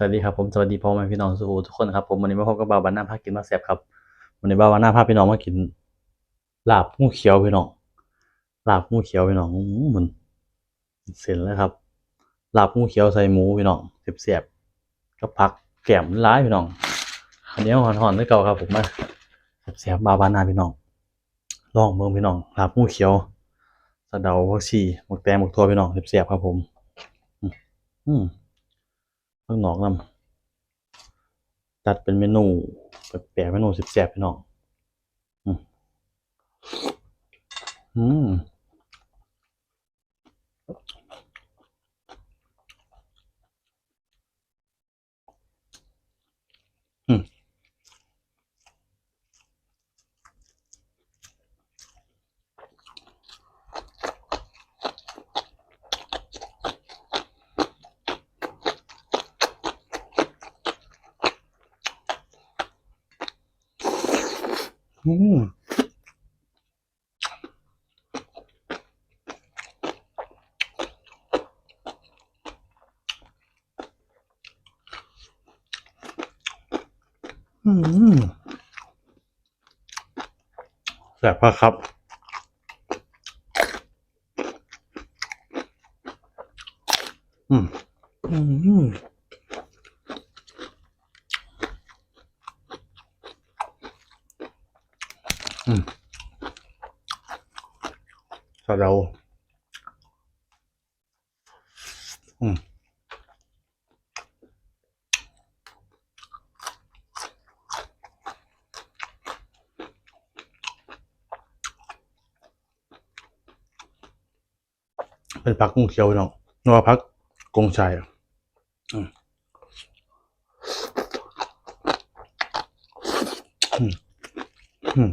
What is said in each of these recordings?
สวัสดีครับผมสวัสดีพ่อแม่พี่น้องสู่ทุกคนครับผมวันนี้มาพบกับบ่าวบ้านหน้าภาคกินมาแซ่บครับวันนี้บ่าวบ้านหน้าพาพี่น้องมากินลาบงูเขียวพี่น้องลาบงูเขียวพี่น้องอื้อมันเสร็จแล้วครับลาบงูเขียวใส่หมูพี่น้องเสียบๆกับผักแก้มร้ายพี่น้องอันนี้หอนๆด้วยเก่าครับผมมาแซ่บบ่าวบ้านหน้าพี่น้องลองเบิ่งพี่น้องลาบงูเขียวสะเดาผักชีหมกแตงหมกทั่วพี่น้องเสียบๆครับผม อืม ข้างนอกนำตัดเป็นเมนูแปลกเมนูสิบแสบพี่น้อง อืม อืมอืมแซ่บมากครับ อืม อืม อืม สะเดาอืมเป็นผักกุ้งเขียวเนาะนัวผักกงชัยอะอืมอืมอืม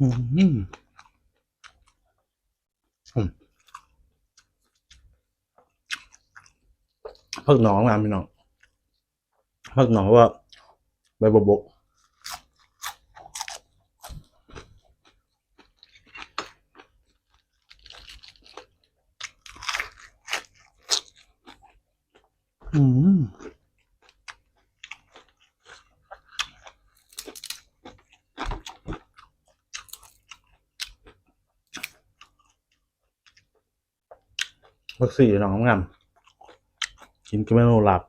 อืมอืมอืม พักหนองงามพี่น้องพักหนองว่าใบบกบก อืม บักสี่น้องงามกินกินเมนูหลับ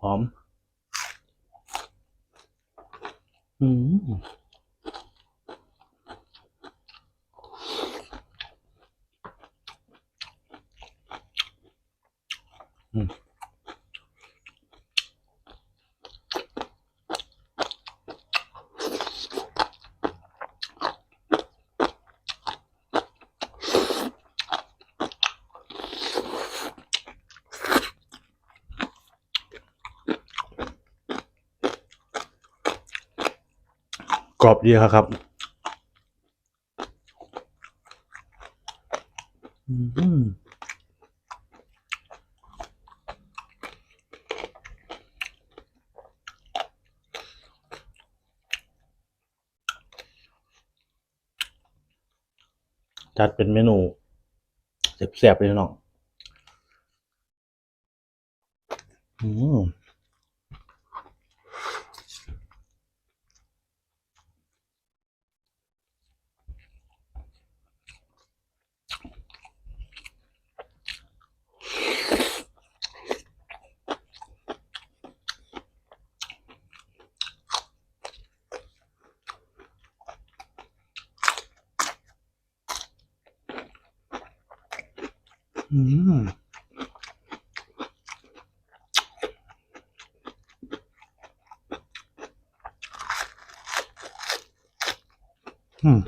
หอม อืม กรอบดีครับครับอืมจัดเป็นเมนูแซ่บๆเลยน้อง อืม อืม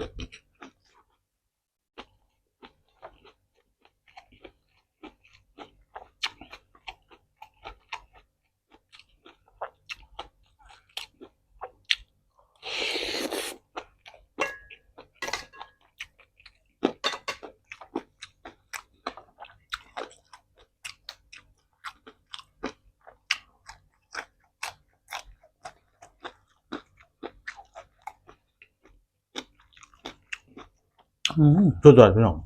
สุดยอดพี่น้อง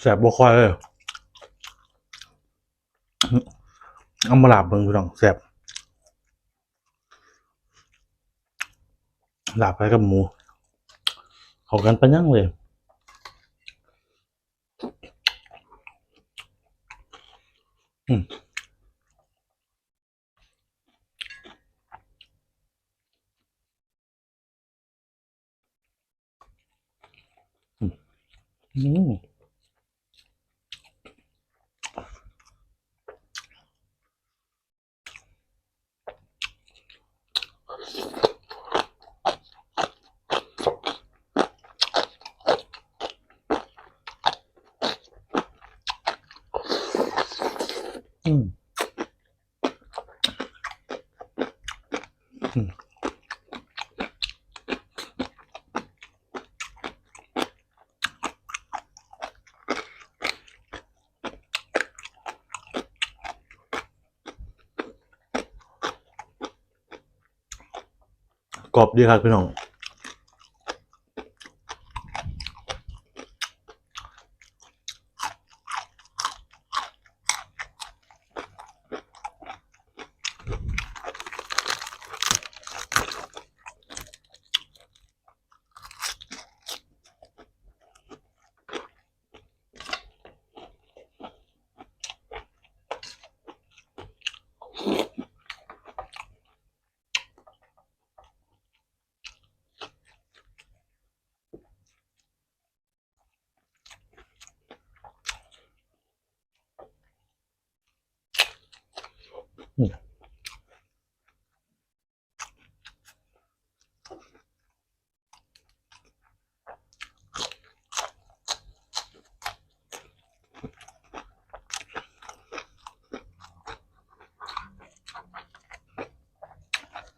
แสบบัวคอยเลยเอามาลาบเบิ่งพี่น้องแสบลาบไปกับหมูเขากันปะยังเลยอืม อืม กรอบดีครับพี่น้อง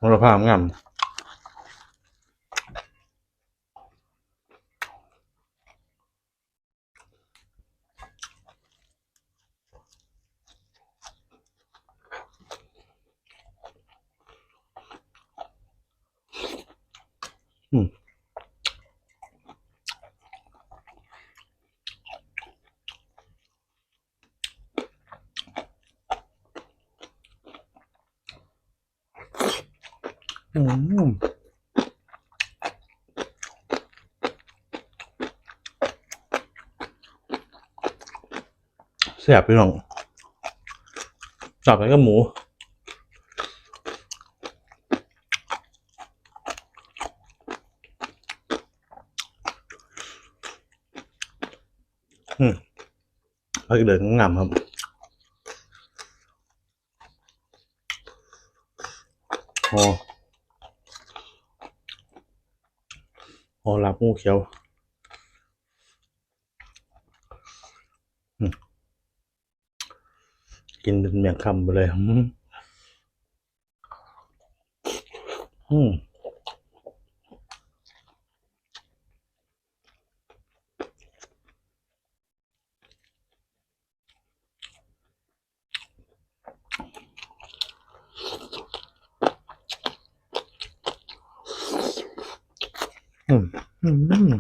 มรภาพงามอืม อืมแซ่บพี่น้องจับไปกับหมู อืมพักเดินงามครับพอ ออลับงูเขียวกินเป็นเมียงคำไปเลย อืม อืมอืม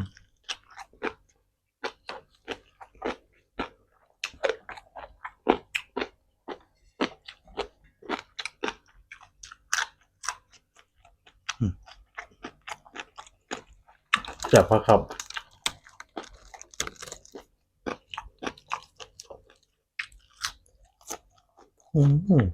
อืมแซ่บครับครับอืมอืม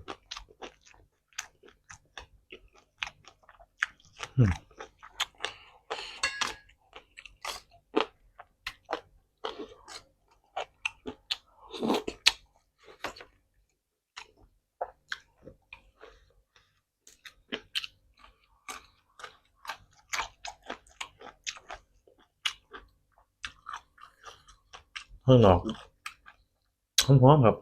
ข้างนอกหอมๆครับ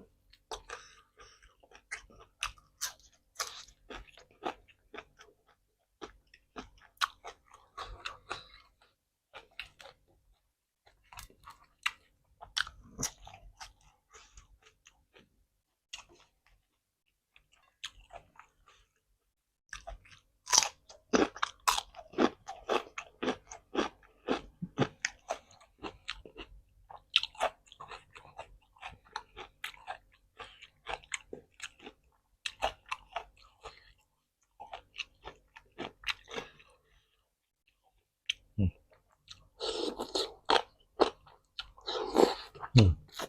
อ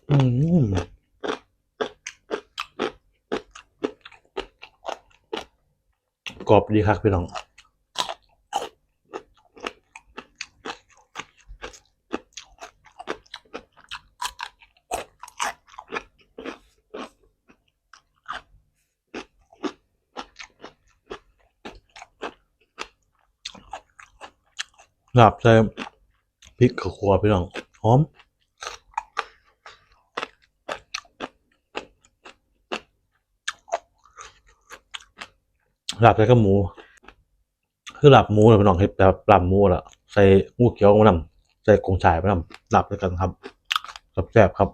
อืม กรอบดีครับพี่น้องหลับใส่พริกขัวพี่น้องหอม หลับใส่กับหมู คือหลับหมูเลยพี่น้องเฮ็ดแบบหลับหมูล่ะใส่งูเขียวมานำใส่กงฉายมานำหลับด้วยกันครับแซ่บๆครับ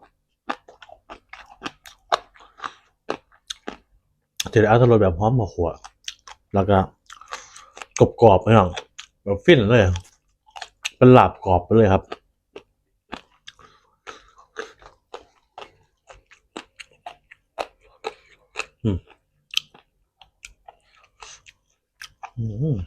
เจะได้อัตรสแบบหอมกับขัวแล้วก็กรอบๆพี่น้องแบบฟินเลยเป็นหลาบกรอบไปเลยครับ อืมอืม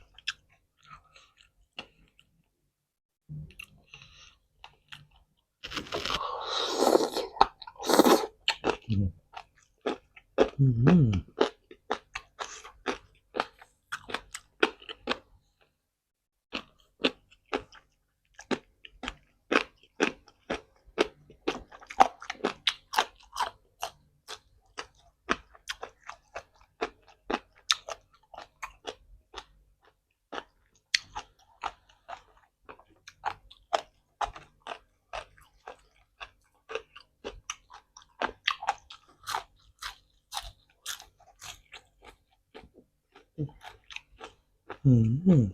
อืม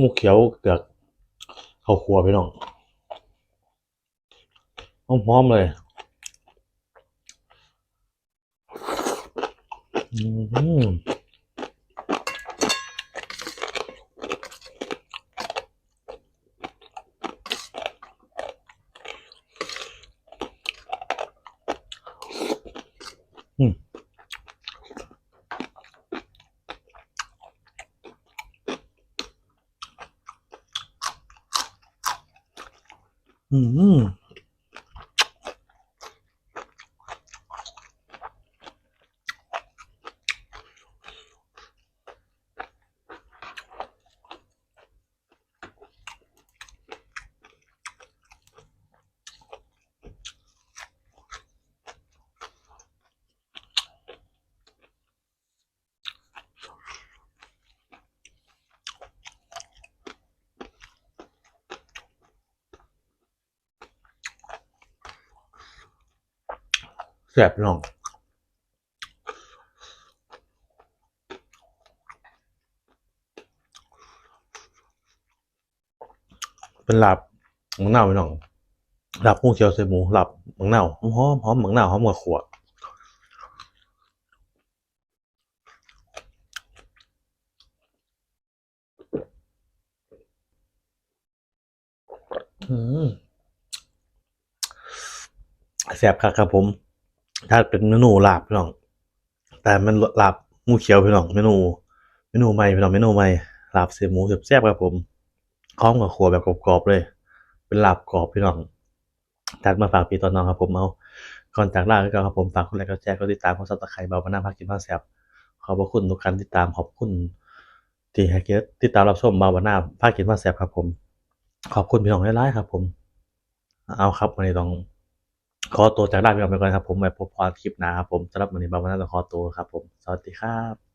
งูเขียวเกือกเข้าครัวพี่น้องหอมๆเลย อืมอืมอืม แซ่บพี่น้องเป็นหลับหมังเน่าพี่น้องหลับหมูเขียวใส่หมูหลับหมังเน่าหอมหอมหมังเน่าหอมกับขวดแซ่บครับครับผม ถ้าเป็นเมนูลาบพี่น้อง แต่มันลาบมูเขียวพี่น้องเมนู เมนูใหม่พี่น้องเมนูใหม่ลาบเสียหมูแซ่บๆครับผมพร้อมกับขัวแบบกรอบๆเลย เป็นลาบกรอบพี่น้องจัดมาฝากพี่ตอนน้องครับผมเอาก่อนจากลาก็ครับผมฝากกดไลค์กดแชร์กดติดตามกดซับสไครต์เบาบานาพากินข้าแซ่บขอบพระคุณทุกการติดตามขอบคุณที่ให้เกียรติติดตามรับชมเบาบานาพากินข้าแซ่บครับผม ขอบคุณพี่น้องหลายๆครับ ผม เอาครับวันนี้ต้อง ขอตัวจากลาพี่น้องไปก่อนครับผมไว้พบความคลิปหน้าครับผมสำหรับวันนี้บาวันาต้องขอตัวครับผม สวัสดีครับ